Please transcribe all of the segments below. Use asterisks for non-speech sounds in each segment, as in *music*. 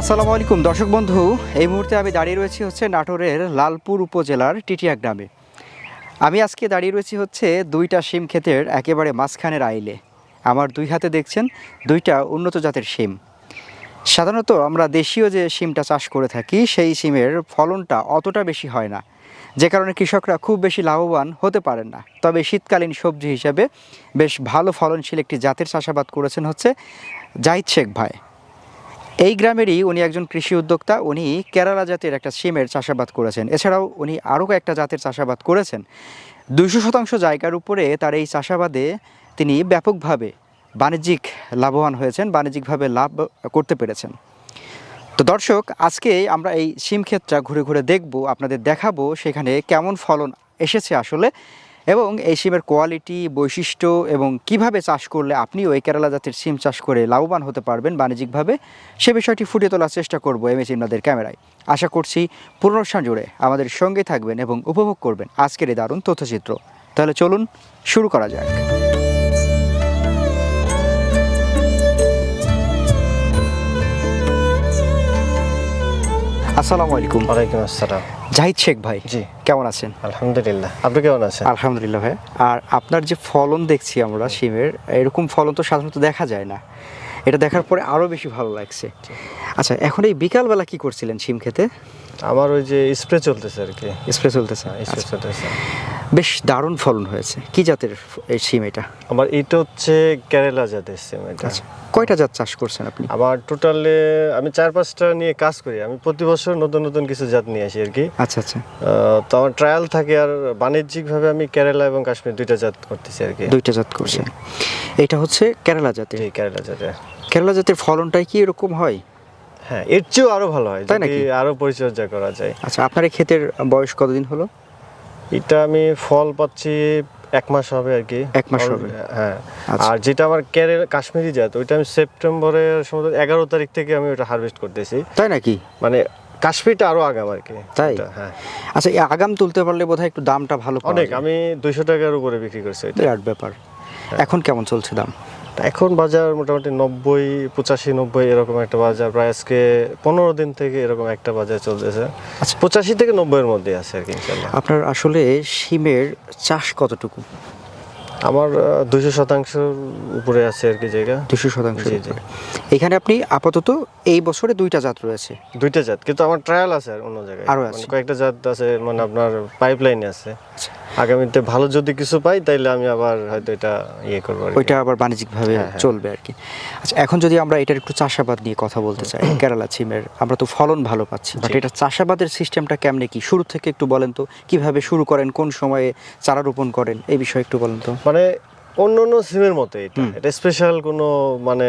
আসসালামু আলাইকুম, দর্শক বন্ধু, এই মুহূর্তে আমি দাঁড়িয়ে রয়েছি হচ্ছে নাটোরের লালপুর উপজেলার টিটিয়া গ্রামে। আমি আজকে দাঁড়িয়ে রয়েছি হচ্ছে দুইটা শিম ক্ষেতের একেবারে মাঝখানের আইলে। আমার দুই হাতে দেখছেন, দুইটা উন্নত জাতের শিম। সাধারণত আমরা দেশীয় যে শিমটা চাষ করে থাকি, সেই শিমের ফলনটা অতটা বেশি হয় না। যে কারণে কৃষকরা খুব বেশি লাভবান হতে পারেন না। তবে শীতকালীন সবজি হিসাবে বেশ ভালো ফলনশীল একটি জাতের চাষাবাদ করেছেন হচ্ছে জাহিদ শেখ ভাই। এই গ্রামেরই উনি একজন কৃষি উদ্যোক্তা। উনি কেরালা জাতের একটা সিমের চাষাবাদ করেছেন। এছাড়াও উনি আরও কয়েকটা জাতের চাষাবাদ করেছেন। দুইশো শতাংশ জায়গার উপরে তার এই চাষাবাদে তিনি ব্যাপকভাবে বাণিজ্যিক লাভবান হয়েছেন, বাণিজ্যিকভাবে লাভ করতে পেরেছেন। তো দর্শক, আজকে আমরা এই সিম ক্ষেতটা ঘুরে ঘুরে দেখব, আপনাদের দেখাবো সেখানে কেমন ফলন এসেছে আসলে। এবং এই সিমের কোয়ালিটি বৈশিষ্ট্য এবং কীভাবে চাষ করলে আপনিও ওই কেরালা জাতের সিম চাষ করে লাভবান হতে পারবেন বাণিজ্যিকভাবে, সে বিষয়টি ফুটিয়ে তোলার চেষ্টা করব এম এস ইমনাদের ক্যামেরায়। আশা করছি পুনর্ষ্ঠান জুড়ে আমাদের সঙ্গে থাকবেন এবং উপভোগ করবেন আজকের এই দারুণ তথ্যচিত্র। তাহলে চলুন শুরু করা যাক। আসসালামু আলাইকুম। ওয়ালাইকুম আসসালাম। জাহিদ শেখ ভাই জি। কেমন আছেন? আলহামদুলিল্লাহ। আপনি কেমন আছেন? আলহামদুলিল্লাহ ভাই। আর আপনার যে ফলন দেখছি আমরা সিমের এরকম ফলন তো সাধারণত দেখা যায় না। এটা দেখার পরে আরও বেশি ভালো লাগছে। আচ্ছা এখন এই বিকালবেলা কি করছিলেন সিম খেতে? আমার ওই যে স্প্রে চলতেছে আর কি। স্প্রে চলতেছে স্প্রে আচ্ছা, চলতেছে। বেশ দারুণ ফলন হয়েছে। কি জাতের এই সিম এটা? আমার এটা হচ্ছে কেরালা জাতের সিম এটা। আচ্ছা কয়টা জাত চাষ করছেন আপনি? আমার টোটালে আমি চার পাঁচটা নিয়ে কাজ করি। আমি প্রতি বছর নতুন নতুন কিছু জাত নিয়ে আসি আর কি। আচ্ছা আচ্ছা। তো আমার ট্রায়াল থাকে আর বাণিজ্যিকভাবে আমি কেরালা এবং কাশ্মীর দুইটা জাত করতেছি আর কি। দুইটা জাত করছেন। এটা হচ্ছে কেরালা জাতের? কেরালা জাতের। কেরালা জাতের ফলনটাই কি এরকম হয়? হ্যাঁ এর চেয়েও আরও ভালো হয় তাই নাকি? আরও পরিচর্যা করা যায়। আচ্ছা আপনার এই ক্ষেতের বয়স কতদিন হলো? এটা আমি ফল পাচ্ছি এক মাস হবে আর কি। এক মাস হবে। হ্যাঁ। আচ্ছা। আর যেটা আমার কেরেল কাশ্মীরি জাত ওইটা আমি সেপ্টেম্বরের সম্ভবত এগারো তারিখ থেকে আমি ওটা হারভেস্ট করতেছি। তাই নাকি? মানে কাশ্মীরটা আরও আগাম আর কি। তাই? হ্যাঁ। আচ্ছা এই আগাম তুলতে পারলে বোধহয় একটু দামটা ভালো অনেক আমি দুইশো টাকার উপরে বিক্রি করছি বিরাট ব্যাপার। এখন কেমন চলছে দাম? এখন বাজার মোটামুটি নব্বই পঁচাশি নব্বই এরকম একটা বাজার। প্রায় আজকে পনেরো দিন থেকে এরকম একটা বাজার চলতেছে। আচ্ছা। পঁচাশি থেকে নব্বইয়ের মধ্যে আছে আর কি আপনার আসলে শিমের চাষ কতটুকু? আমার দুশো শতাংশের উপরে আছে আর কি জায়গা। দুশো শতাংশ। এখানে আপনি আপাতত এই বছরে দুইটা জাত রয়েছে। দুইটা জাত কিন্তু আমার ট্রায়াল আছে আর অন্য জায়গায়। আরও মানে আছে? কয়েকটা জাত আছে মানে আপনার পাইপলাইনে আছে। আচ্ছা। আগামীতে ভালো যদি কিছু পাই তাইলে আমি আবার হয়তো এটা ইয়ে করব ওইটা আবার বাণিজ্যিকভাবে হ্যাঁ, হ্যাঁ। চলবে আর কি। আচ্ছা এখন যদি আমরা এটার একটু চাষাবাদ নিয়ে কথা বলতে চাই *coughs* কেরালা সিমের আমরা তো ফলন ভালো পাচ্ছি বাট এটা চাষাবাদের সিস্টেমটা কেমনে কি? শুরু থেকে একটু বলেন তো কীভাবে শুরু করেন কোন সময়ে চারা রোপণ করেন এই বিষয়ে একটু বলেন তো। মানে অন্য অন্য সিমের মতো এটা। এটা স্পেশাল কোনো মানে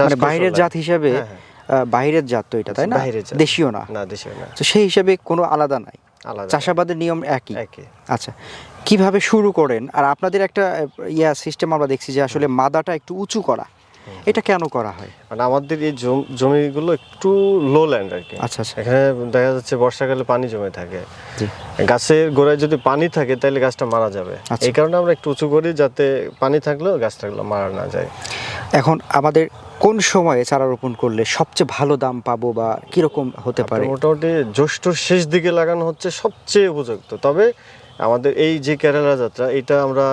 মানে বাইরের জাত হিসাবে হ্যাঁ। বাইরের জাত তো এটা তাই না? দেশীয় না। না দেশীয় না। তো সেই হিসাবে কোনো আলাদা নাই। চাষাবাদের নিয়ম একই? আচ্ছা কীভাবে শুরু করেন? আর আপনাদের একটা ইয়া সিস্টেম আমরা দেখছি যে আসলে মাদাটা একটু উঁচু করা। এটা কেন করা হয়? মানে আমাদের এই জম- জমিগুলো একটু লো ল্যান্ড আর কি আচ্ছা আচ্ছা। এখানে দেখা যাচ্ছে বর্ষাকালে পানি জমে থাকে। গাছের গোড়ায় যদি পানি থাকে তাহলে গাছটা মারা যাবে। আচ্ছা। এই কারণে আমরা একটু উঁচু করি যাতে পানি থাকলেও গাছটাগুলো মারা না যায়। এখন আমাদের কোন সময়ে চারা রোপণ করলে সবচেয়ে ভালো দাম পাবো বা কীরকম হতে পারে? মোটামুটি জ্যৈষ্ঠর শেষ দিকে লাগানো হচ্ছে সবচেয়ে উপযুক্ত। তবে আমাদের এই যে কেরালা যাত্রা এটা আমরা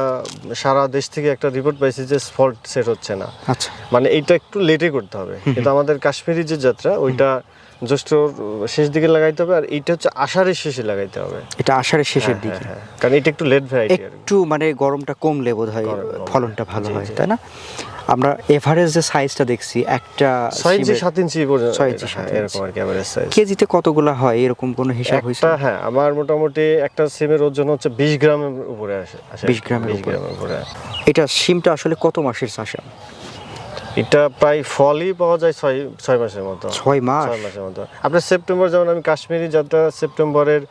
সারা দেশ থেকে একটা রিপোর্ট পাইছি যে ফল্ট সেট হচ্ছে না। আচ্ছা। মানে এইটা একটু লেটে করতে হবে। কিন্তু আমাদের কাশ্মীরি যে যাত্রা ওইটা জ্যৈষ্ঠর শেষ দিকে লাগাইতে হবে আর এইটা হচ্ছে আষাঢ়ের শেষে লাগাইতে হবে। এটা আষাঢ়ের শেষের হ্যাঁ, দিকে। হ্যাঁ, হ্যাঁ। কারণ এটা একটু লেট ভ্যারাইটি একটু মানে গরমটা কমলে বোধ হয় ফলনটা ভালো হয় তাই না? আমরা এভারেজ যে সাইজটা দেখছি একটা ছয় ইঞ্চি সাত ইঞ্চি পর্যন্ত ছয় ইঞ্চি, হ্যাঁ। এরকম আর কি অ্যাভারেজ সাইজ কেজিতে কতগুলা হয়? এরকম কোনো হিসাব হয়েছে? হ্যাঁ আমার মোটামুটি একটা সিমের ওজন হচ্ছে বিশ গ্রামের উপরে আসে 20 গ্রামের 20 উপরে। গ্রামের উপরে। এটা সিমটা আসলে কত মাসের চাষা? এটা প্রায় ফলই পাওয়া যায় ছয় ছয় মাসের মতো। ছয় মাস? ছয় মাসের মতো। আপনার সেপ্টেম্বর যেমন আমি কাশ্মীরি যাত্রা সেপ্টেম্বরের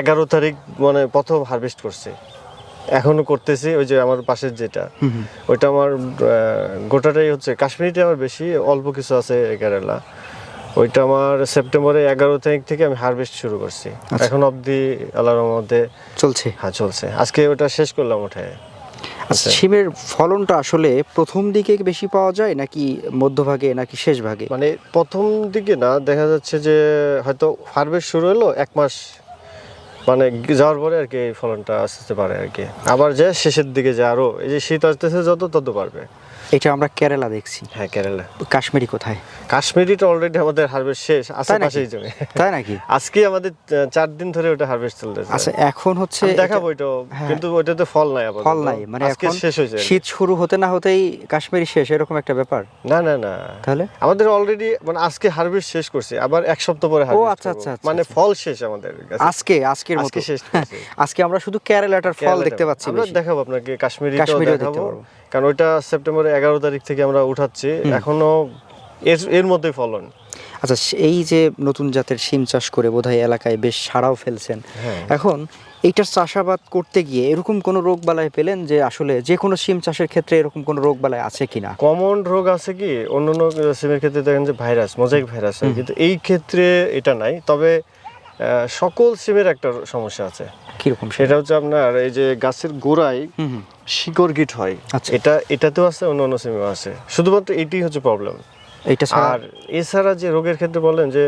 এগারো তারিখ মানে প্রথম হারভেস্ট করছি। এখনও করতেছি ওই যে আমার পাশের যেটা। ওইটা আমার গোটাটাই হচ্ছে কাশ্মীরিটা আমার বেশি অল্প কিছু আছে কেরালা। ওইটা আমার সেপ্টেম্বরের এগারো তারিখ থেকে আমি হারভেস্ট শুরু করছি। আচ্ছা। এখন অবধি আল্লাহর মধ্যে চলছে। হ্যাঁ চলছে। আজকে ওটা শেষ করলাম ওঠে আচ্ছা সিমের ফলনটা আসলে প্রথম দিকে বেশি পাওয়া যায় নাকি মধ্যভাগে নাকি শেষ ভাগে মানে প্রথম দিকে না দেখা যাচ্ছে যে হয়তো হারভেস্ট শুরু হলো এক মাস মানে যাওয়ার পরে আর কি এই ফলনটা আসতে পারে আর কি। আবার যে শেষের দিকে যে আরও এই যে শীত আসতেছে যত তত পারবে এটা আমরা কেরালা দেখছি। হ্যাঁ কেরালা। কাশ্মীরি কোথায়? কাশ্মীরিটা অলরেডি আমাদের হারভেস্ট শেষ আশেপাশেই জমি। তাই নাকি? আজকে আমাদের চার দিন ধরে ওটা হারভেস্ট চলতেছে। আচ্ছা এখন হচ্ছে এটা- দেখাবো হ্যাঁ। কিন্তু ওইটাতে ফল নাই আপাতত। ফল নাই মানে এখন শেষ হয়েছে শীত শুরু হতে না হতেই কাশ্মীরি শেষ এরকম একটা ব্যাপার। না না না। তাহলে? আমাদের অলরেডি মানে আজকে হারভেস্ট শেষ করছি আবার এক সপ্তাহ পরে হারভেস্ট আচ্ছা, আচ্ছা, আচ্ছা, মানে আচ্ছা। ফল শেষ আমাদের আজকে আজকের মতো। শেষ *laughs* আজকে আমরা শুধু কেরালাটার ফল দেখতে পাচ্ছি আমরা দেখাবো আপনাকে কাশ্মীরিটাও কাশ্মীরিও দেখতে দেখাবো। কারণ ওইটা সেপ্টেম্বরের এগারো তারিখ থেকে আমরা উঠাচ্ছি। এখনও এর এর মধ্যে ফলন। আচ্ছা এই যে নতুন জাতের সিম চাষ করে বোধহয় এলাকায় বেশ সাড়াও ফেলছেন। হ্যাঁ। এখন এইটার চাষাবাদ করতে গিয়ে এরকম কোনো রোগ বালাই পেলেন যে আসলে যে কোনো শিম চাষের ক্ষেত্রে এরকম কোনো রোগ বালাই আছে কিনা? কমন রোগ আছে কি? অন্য অন্য সিমের ক্ষেত্রে দেখেন যে ভাইরাস মোজাইক ভাইরাস কিন্তু এই ক্ষেত্রে এটা নাই। তবে সকল সিমের একটা সমস্যা আছে। কীরকম সেটা? হচ্ছে আপনার এই যে গাছের গোড়ায় শিকড় গিট হয়। আচ্ছা। এটা এটাতেও আছে অন্য অন্য সিমেও আছে। শুধুমাত্র এটি হচ্ছে প্রবলেম এইটা ছাড়া আর এছাড়া যে রোগের ক্ষেত্রে বলেন যে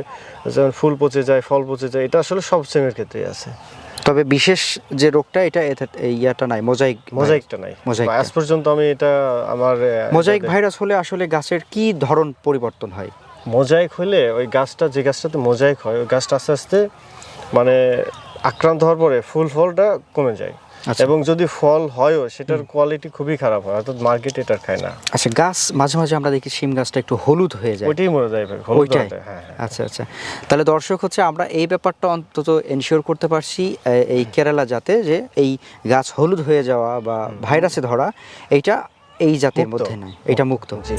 যেমন ফুল পচে যায় ফল পচে যায় এটা আসলে সব সিমের ক্ষেত্রেই আছে। তবে বিশেষ যে রোগটা এটা ইয়াটা নাই মোজাইক মোজাইকটা নাই। মোজাইকটা। আজ পর্যন্ত আমি এটা আমার মোজাইক ভাইরাস হলে আসলে গাছের কি ধরন পরিবর্তন হয়? মোজাইক হলে ওই গাছটা যে গাছটাতে মোজাইক হয় ওই গাছটা আস্তে আস্তে মানে আক্রান্ত হওয়ার পরে ফুল ফলটা কমে যায়। এবং যদি ফল হয়ও সেটার কোয়ালিটি খুবই খারাপ হয় অর্থাৎ মার্কেট এটা খায় না। আচ্ছা গাছ মাঝে মাঝে আমরা দেখি শিম গাছটা একটু হলুদ হয়ে যায়। ওইটাই মরে যায় ভাই, হলুদ ওইটাই। হ্যাঁ হ্যাঁ আচ্ছা আচ্ছা। তাহলে দর্শক হচ্ছে আমরা এই ব্যাপারটা অন্তত এনশিওর করতে পারছি এই কেরালা জাতে যে এই গাছ হলুদ হয়ে যাওয়া বা ভাইরাসে ধরা এইটা এই জাতের মধ্যে নাই এটা মুক্ত। জি।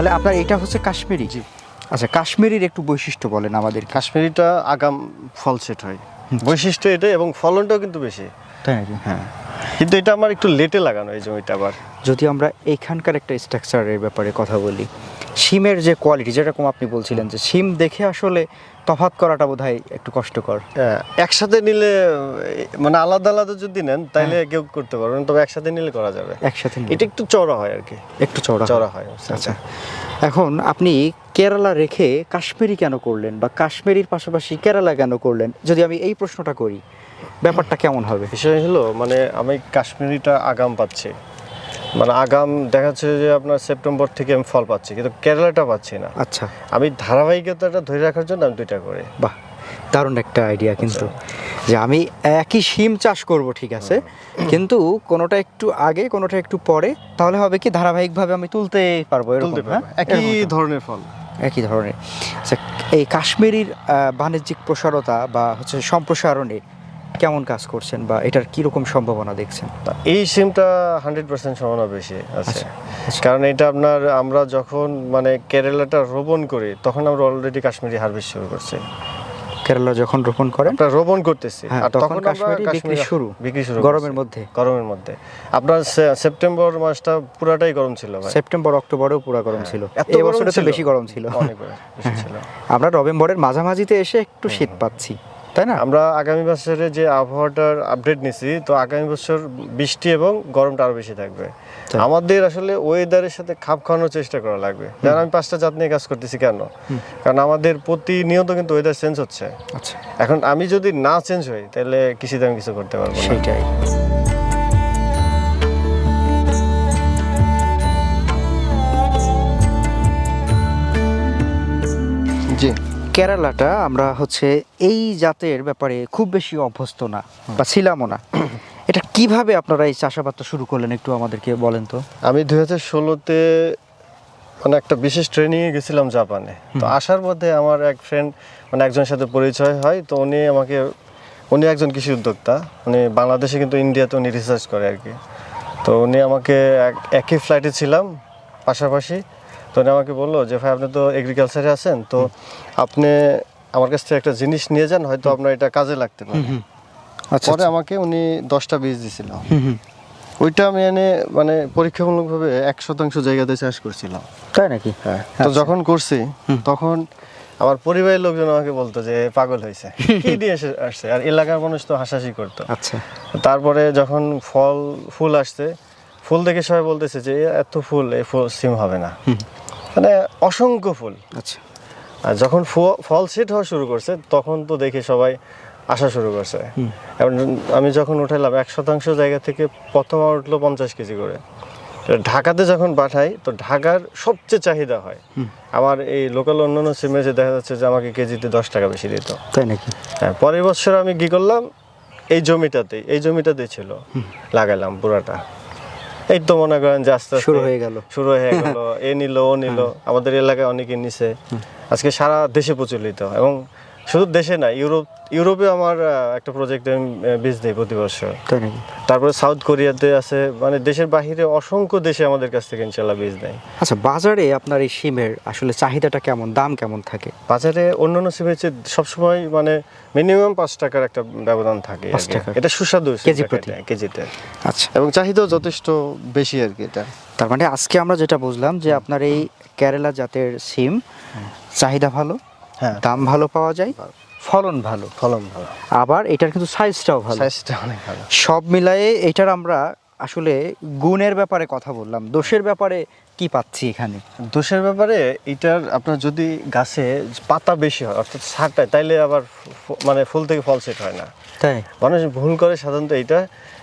তাহলে আপনার এটা হচ্ছে কাশ্মীরি? জি। আচ্ছা কাশ্মীরির একটু বৈশিষ্ট্য বলেন আমাদের। কাশ্মীরিটা আগাম ফল সেট হয়। বৈশিষ্ট্য এটা এবং ফলনটাও কিন্তু বেশি। তাই নাকি? হ্যাঁ। কিন্তু এটা আমার একটু লেটে লাগানো এই জমিটা আবার। যদি আমরা এখানকার একটা স্ট্রাকচারের ব্যাপারে কথা বলি সিমের যে কোয়ালিটি যেরকম আপনি বলছিলেন যে সিম দেখে আসলে তফাৎ করাটা বোধহয় একটু কষ্টকর। হ্যাঁ, একসাথে নিলে মানে আলাদা আলাদা যদি নেন তাহলে কেউ করতে পারবেন তবে একসাথে নিলে করা যাবে। একসাথে এটা একটু চড়া হয় আর কি একটু চড়া চড়া হয় আচ্ছা এখন আপনি কেরালা রেখে কাশ্মীরি কেন করলেন বা কাশ্মীরির পাশাপাশি কেরালা কেন করলেন? যদি আমি এই প্রশ্নটা করি ব্যাপারটা কেমন হবে? বিষয় হলো মানে আমি কাশ্মীরিটা আগাম পাচ্ছি। মানে আগাম দেখা যাচ্ছে যে আপনার সেপ্টেম্বর থেকে আমি ফল পাচ্ছি কিন্তু কেরালাটা পাচ্ছি না। আচ্ছা। আমি ধারাবাহিকতাটা ধরে রাখার জন্য আমি দুইটা করি। বাহ দারুণ একটা আইডিয়া কিন্তু। যে আমি একই শিম চাষ করব ঠিক আছে? কিন্তু কোনোটা একটু আগে কোনোটা একটু পরে তাহলে হবে কি ধারাবাহিকভাবে আমি তুলতে পারব এরকম হ্যাঁ? একই ধরনের ফল। একই ধরনের। আচ্ছা এই কাশ্মীরির বাণিজ্যিক প্রসারতা বা হচ্ছে সম্প্রসারণে কেমন কাজ করছেন বা এটার কীরকম সম্ভাবনা দেখছেন? এই সিমটা হান্ড্রেড পার্সেন্ট সম্ভাবনা বেশি আছে। কারণ এটা আপনার আমরা যখন মানে কেরালাটা রোপণ করি তখন আমরা অলরেডি কাশ্মীরি হারভেস্ট শুরু করছি। কেরালা যখন রোপণ করেন? আমরা রোপণ করতেছি। হ্যাঁ, আর তখন কাশ্মীরি বিক্রি শুরু। বিক্রি শুরু গরমের মধ্যে। গরমের মধ্যে। আপনার সেপ্টেম্বর মাসটা পুরাটাই গরম ছিল ভাই। সেপ্টেম্বর অক্টোবরেও পুরো গরম ছিল। এত বছরে তো বেশি গরম ছিল। অনেক বেশি ছিল। আমরা নভেম্বরের মাঝামাঝিতে এসে একটু শীত পাচ্ছি। তাই না? আমরা আগামী বছরে যে আবহাওয়াটার আপডেট নিছি তো আগামী বছর বৃষ্টি এবং গরমটা আরও বেশি থাকবে। আমাদের আসলে ওয়েদারের সাথে খাপ খাওয়ানোর চেষ্টা করা লাগবে। যেমন আমি পাঁচটা জাত নিয়ে কাজ করতেছি কেন? কারণ আমাদের প্রতিনিয়ত কিন্তু ওয়েদার চেঞ্জ হচ্ছে। আচ্ছা। এখন আমি যদি না চেঞ্জ হই তাহলে কৃষিতে আমি কিছু করতে পারব না। সেইটাই। জি। কেরালাটা আমরা হচ্ছে এই জাতের ব্যাপারে খুব বেশি অভ্যস্ত না বা ছিলামও না। এটা কীভাবে আপনারা এই চাষাবাদটা শুরু করলেন একটু আমাদেরকে বলেন তো? আমি দুই হাজার ষোলোতে মানে একটা বিশেষ ট্রেনিংয়ে গেছিলাম জাপানে। তো আসার মধ্যে আমার এক ফ্রেন্ড মানে একজনের সাথে পরিচয় হয় তো উনি আমাকে উনি একজন কৃষি উদ্যোক্তা উনি বাংলাদেশে কিন্তু ইন্ডিয়াতে উনি রিসার্চ করে আর কি। তো উনি আমাকে এক- একই ফ্লাইটে ছিলাম পাশাপাশি তো উনি আমাকে বলল যে ভাই আপনি তো এগ্রিকালচারে আছেন তো আপনি আমার কাছ থেকে একটা জিনিস নিয়ে যান হয়তো আপনার এটা কাজে লাগতে পারে। আচ্ছা পরে আমাকে উনি দশটা বীজ দিছিল। ওইটা আমি এনে মানে পরীক্ষামূলকভাবে এক শতাংশ জায়গাতে চাষ করছিলাম। তাই নাকি? হ্যাঁ তো যখন করছি তখন আমার পরিবারের লোকজন আমাকে বলতো যে পাগল হয়েছে *laughs* কি দিয়ে এসে আসছে? আর এলাকার মানুষ তো হাসাহাসি করতো। আচ্ছা। তারপরে যখন ফল ফুল আসছে ফুল দেখে সবাই বলতেছে যে এত ফুল এ ফুল সিম হবে না। মানে অসংখ্য ফুল। আচ্ছা। আর যখন ফল সেট হওয়া শুরু করছে তখন তো দেখে সবাই আসা শুরু করছে। এবং আমি যখন উঠাইলাম এক শতাংশ জায়গা থেকে প্রথম আমার উঠল পঞ্চাশ কেজি করে। ঢাকাতে যখন পাঠাই তো ঢাকার সবচেয়ে চাহিদা হয়। আমার এই লোকাল অন্যান্য সিমে যে দেখা যাচ্ছে যে আমাকে কেজিতে দশ টাকা বেশি দিত। তাই নাকি? হ্যাঁ পরের বছর আমি কি করলাম এই জমিটাতেই এই জমিটাতে ছিল। লাগালাম পুরাটা। এই তো মনে করেন যে আস্তে শুরু হয়ে গেল। শুরু হয়ে গেল। *laughs* এ নিল ও নিল। আমাদের এলাকায় অনেকে নিছে। আজকে সারা দেশে প্রচলিত এবং শুধু দেশে না ইউরোপ ইউরোপে আমার একটা প্রজেক্টে আমি বীজ দিই প্রতি বছর। তারপরে সাউথ কোরিয়াতে আছে মানে দেশের বাহিরে অসংখ্য দেশে আমাদের কাছ থেকে ইনশাল্লাহ বীজ দেয়। আচ্ছা বাজারে আপনার এই সিমের আসলে চাহিদাটা কেমন দাম কেমন থাকে? বাজারে অন্যান্য সিমের চেয়ে সবসময় মানে মিনিমাম পাঁচ টাকার একটা ব্যবধান থাকে। এটা সুস্বাদু কেজি প্রতি? কেজিতে। আচ্ছা। এবং চাহিদাও যথেষ্ট বেশি আর কি এটা। তার মানে আজকে আমরা যেটা বুঝলাম যে আপনার এই কেরালা জাতের সিম চাহিদা ভালো হ্যাঁ। দাম ভালো পাওয়া যায় ফলন ভালো। ফলন ভালো। আবার এটার কিন্তু সাইজটাও ভালো। সাইজটা অনেক ভালো। সব মিলায়ে এটার আমরা আসলে গুণের ব্যাপারে কথা বললাম। দোষের ব্যাপারে কি পাচ্ছি এখানে? দোষের ব্যাপারে এটার আপনার যদি গাছে পাতা বেশি হয় অর্থাৎ সারটায় তাইলে আবার মানে ফুল থেকে ফল সেট হয় না। তাই? মানুষ ভুল করে সাধারণত এটা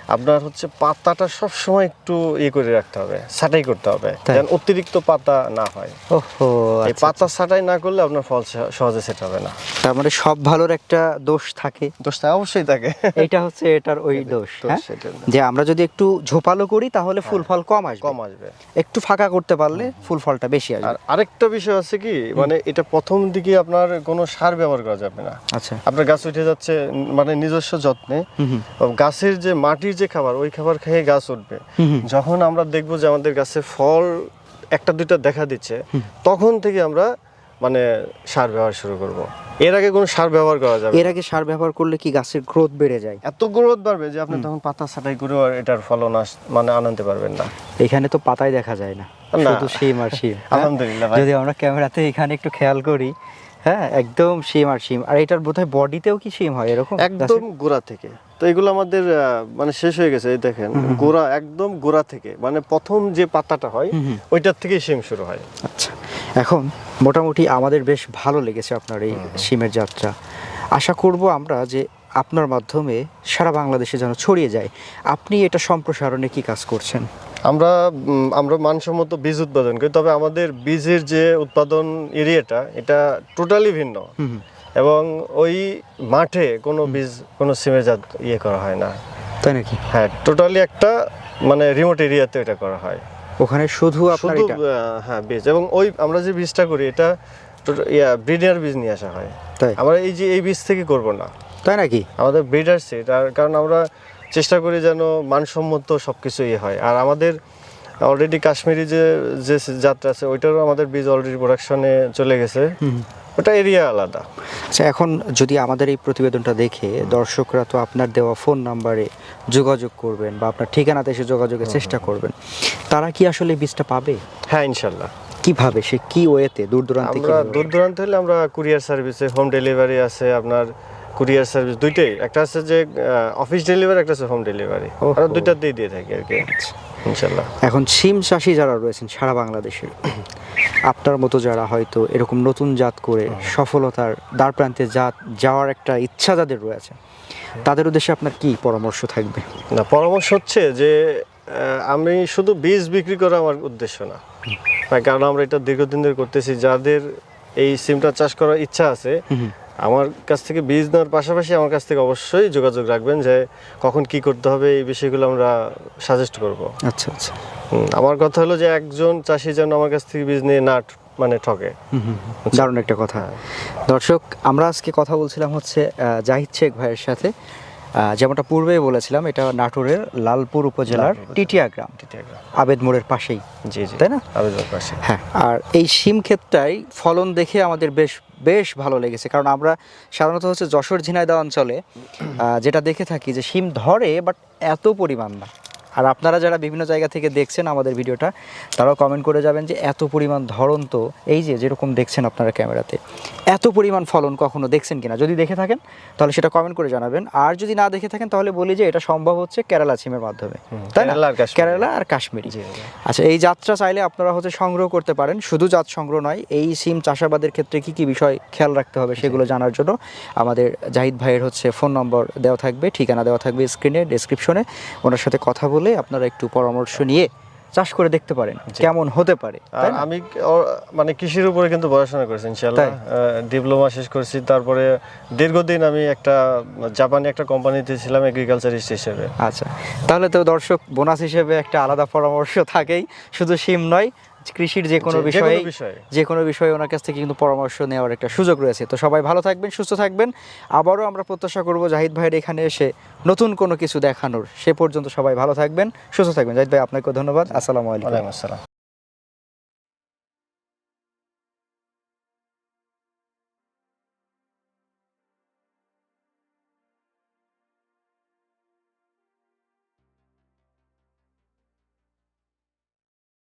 আপনার হচ্ছে পাতাটা সব সময় একটু ইয়ে করে রাখতে হবে ছাটাই করতে হবে? যেন অতিরিক্ত পাতা না হয়। ওহো এই আচ্ছা। পাতা ছাটাই না করলে আপনার ফল সহজে সেট হবে না। তার মানে সব ভালোর একটা দোষ থাকে? দোষটা অবশ্যই থাকে। এটা হচ্ছে এটার ওই দোষ হ্যাঁ? যে আমরা যদি একটু ঝোপালো করি তাহলে ফুল ফল কম আসবে। কম আসবে। একটু ফাঁকা করতে পারলে ফুল ফলটা বেশি আসবে। আর আরেকটা বিষয় আছে কি মানে এটা প্রথম দিকে আপনার কোনো সার ব্যবহার করা যাবে না। আচ্ছা। আপনার গাছ উঠে যাচ্ছে মানে নিজস্ব যত্নে। হুম হুম। গাছের যে মাটির যে খাবার ওই খাবার খেয়ে গাছ উঠবে। যখন আমরা দেখব যে আমাদের গাছে ফল একটা দুইটা দেখা দিচ্ছে তখন থেকে আমরা মানে সার ব্যবহার শুরু করব। এর আগে কোনো সার ব্যবহার করা যাবে এর আগে সার ব্যবহার করলে কি গাছের গ্রোথ বেড়ে যায়? এত গ্রোথ বাড়বে যে আপনি তখন পাতা ছাটাই করেও আর এটার ফলন আস- মানে আনতে পারবেন না। এখানে তো পাতাই দেখা যায় না। শুধু শিম আর শিম? *laughs* আলহামদুলিল্লাহ যদি আমরা ক্যামেরাতে এখানে একটু খেয়াল করি হ্যাঁ একদম আর আর এটার বোধহয় বডিতেও কি হয় এরকম? একদম গোড়া থেকে। তো এগুলো আমাদের মানে শেষ হয়ে গেছে এই দেখেন। গোড়া একদম গোড়া থেকে। মানে প্রথম যে পাতাটা হয়। ওইটার থেকেই সিম শুরু হয়। আচ্ছা। এখন মোটামুটি আমাদের বেশ ভালো লেগেছে আপনার এই সিমের যাত্রা। আশা করব আমরা যে আপনার মাধ্যমে সারা বাংলাদেশে যেন ছড়িয়ে যায়। আপনি এটা সম্প্রসারণে কি কাজ করছেন? আমরা আমরা মানসম্মত বীজ উৎপাদন করি তবে আমাদের বীজের যে উৎপাদন এরিয়াটা এটা টোটালি ভিন্ন। এবং ওই মাঠে কোনো বীজ কোনো সিমের জাত ইয়ে করা হয় না। তাই নাকি? হ্যাঁ টোটালি একটা মানে রিমোট এরিয়াতে এটা করা হয়। ওখানে শুধু আপনার শুধু হ্যাঁ বীজ। এবং ওই আমরা যে বীজটা করি এটা ইয়া ব্রিডার বীজ নিয়ে আসা হয়। তাই? আমরা এই যে এই বীজ থেকে করব না। তাই নাকি? আমাদের ব্রিডার সিড আর কারণ আমরা চেষ্টা করি যেন মানসম্মত সব কিছু ইয়ে হয়। আর আমাদের অলরেডি কাশ্মীরি যে যে যাত্রা আছে ওইটারও আমাদের বীজ অলরেডি প্রোডাকশনে চলে গেছে। ওটা এরিয়া আলাদা। আচ্ছা এখন যদি আমাদের এই প্রতিবেদনটা দেখে দর্শকরা তো আপনার দেওয়া ফোন নাম্বারে যোগাযোগ করবেন বা আপনার ঠিকানাতে এসে যোগাযোগের চেষ্টা করবেন। তারা কি আসলে বীজটা পাবে? হ্যাঁ ইনশাল্লাহ কীভাবে? সে কি ওয়েতে দূর দূরান্তে আমরা দূর দূরান্ত হলে আমরা কুরিয়ার সার্ভিসে হোম ডেলিভারি আছে আপনার কুরিয়ার সার্ভিস দুইটাই। একটা আছে যে অফিস ডেলিভারি একটা আছে হোম ডেলিভারি। আমরা দুইটাতেই দিয়ে থাকি আর কি। ইনশাল্লাহ। এখন সিম চাষি যারা রয়েছেন সারা বাংলাদেশে আপনার মতো যারা হয়তো এরকম নতুন জাত করে সফলতার দ্বার প্রান্তে জাত যাওয়ার একটা ইচ্ছা যাদের রয়েছে তাদের উদ্দেশ্যে আপনার কি পরামর্শ থাকবে? না পরামর্শ হচ্ছে যে আমি শুধু বীজ বিক্রি করা আমার উদ্দেশ্য না। কারণ আমরা এটা দীর্ঘদিন ধরে করতেছি যাদের এই সিমটা চাষ করার ইচ্ছা আছে। আমার কাছ থেকে বীজ নেওয়ার পাশাপাশি আমার কাছ থেকে অবশ্যই যোগাযোগ রাখবেন যে কখন কি করতে হবে এই বিষয়গুলো আমরা সাজেস্ট করব। আচ্ছা আচ্ছা। আমার কথা হলো যে একজন চাষি যেন আমার কাছ থেকে বীজ নিয়ে না মানে ঠকে। হুম হুম হুম। দারুণ একটা কথা। দর্শক আমরা আজকে কথা বলছিলাম হচ্ছে জাহিদ শেখ ভাইয়ের সাথে। যেমনটা পূর্বেই বলেছিলাম এটা নাটোরের লালপুর উপজেলার টিটিয়া গ্রাম। আবেদ মোড়ের পাশেই। জি জি। তাই না? আবেদন পাশে হ্যাঁ আর এই সিম ক্ষেতটাই ফলন দেখে আমাদের বেশ বেশ ভালো লেগেছে। কারণ আমরা সাধারণত হচ্ছে যশোর ঝিনাইদহ অঞ্চলে যেটা দেখে থাকি যে শিম ধরে বাট এত পরিমাণ না। আর আপনারা যারা বিভিন্ন জায়গা থেকে দেখছেন আমাদের ভিডিওটা তারাও কমেন্ট করে যাবেন যে এত পরিমাণ ধরন তো এই যে যেরকম দেখছেন আপনারা ক্যামেরাতে এত পরিমাণ ফলন কখনো দেখছেন কিনা? যদি দেখে থাকেন তাহলে সেটা কমেন্ট করে জানাবেন। আর যদি না দেখে থাকেন তাহলে বলি যে এটা সম্ভব হচ্ছে কেরালা সিমের মাধ্যমে। তাই না? কেরালা আর কাশ্মীরি। আচ্ছা এই যাত্রা চাইলে আপনারা হচ্ছে সংগ্রহ করতে পারেন। শুধু জাত সংগ্রহ নয় এই সিম চাষাবাদের ক্ষেত্রে কি কি বিষয় খেয়াল রাখতে হবে সেগুলো জানার জন্য আমাদের জাহিদ ভাইয়ের হচ্ছে ফোন নম্বর দেওয়া থাকবে ঠিকানা দেওয়া থাকবে স্ক্রিনে ডেসক্রিপশনে ওনার সাথে কথা বলে আপনারা একটু পরামর্শ নিয়ে চাষ করে দেখতে পারেন কেমন হতে পারে? আমি মানে কৃষির উপরে কিন্তু পড়াশোনা করেছি ইনশাল্লাহ ডিপ্লোমা শেষ করেছি তারপরে দীর্ঘদিন আমি একটা জাপানি একটা কোম্পানিতে ছিলাম এগ্রিকালচারিস্ট হিসেবে আচ্ছা তাহলে তো দর্শক বোনাস হিসেবে একটা আলাদা পরামর্শ থাকেই শুধু সিম নয় কৃষির যে কোনো বিষয়ে। যে কোনো বিষয়ে ওনার কাছ থেকে কিন্তু পরামর্শ নেওয়ার একটা সুযোগ রয়েছে। তো সবাই ভালো থাকবেন সুস্থ থাকবেন। আবারও আমরা প্রত্যাশা করব জাহিদ ভাইয়ের এখানে এসে নতুন কোনো কিছু দেখানোর। সে পর্যন্ত সবাই ভালো থাকবেন সুস্থ থাকবেন। জাহিদ ভাই আপনাকে ধন্যবাদ। আসসালামু আলাইকুম। আসসালাম।